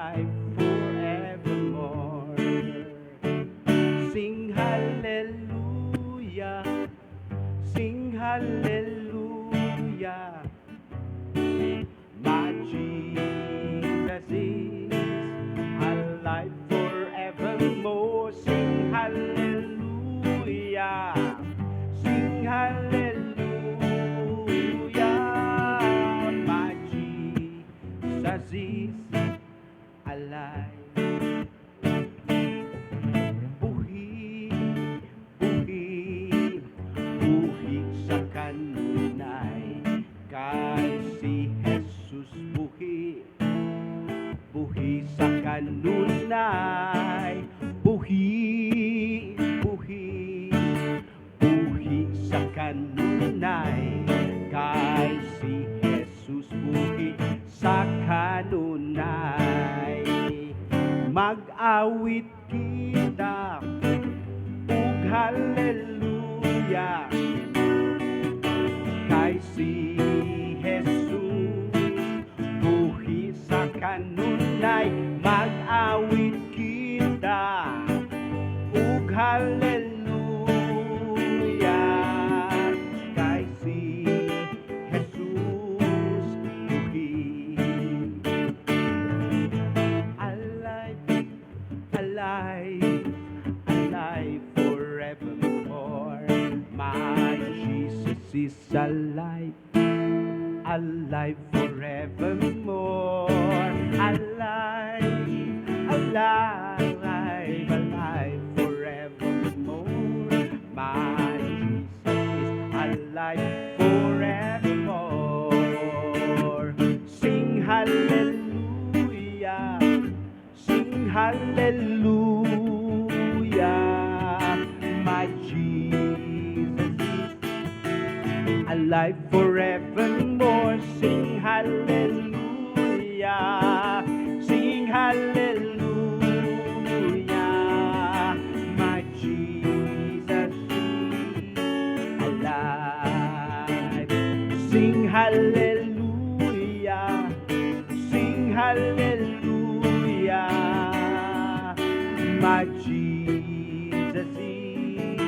alive forevermore. Sing hallelujah, sing hallelujah. My Jesus is si Jesus buhi, buhi sa kanunay. Buhi, buhi, buhi sa kanunay. Kay si Jesus buhi sa kanunay. Mag-awit kita ug hallelujah kanunay mag-awit kita ug hallelujah kay si Jesus buhi alive alive, alive forevermore. My Jesus is alive, alive forevermore. Hallelujah, my Jesus alive forevermore. Sing hallelujah, sing hallelujah, my Jesus alive. Sing hallelujah, my Jesus is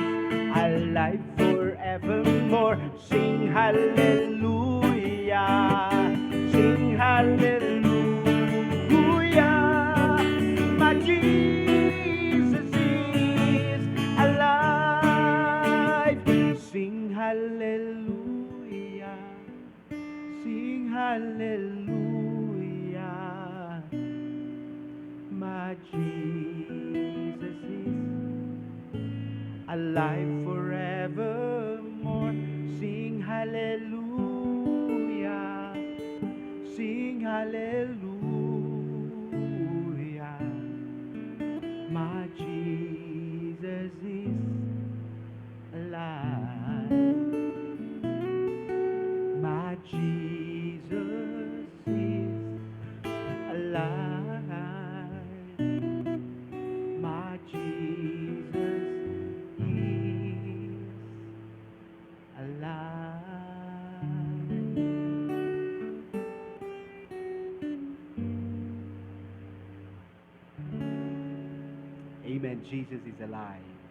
alive forevermore. Sing hallelujah, sing hallelujah, my Jesus is alive. Sing hallelujah, sing hallelujah. My Jesus is alive forevermore. Sing hallelujah, sing hallelujah. My Jesus is alive. Amen. Jesus is alive.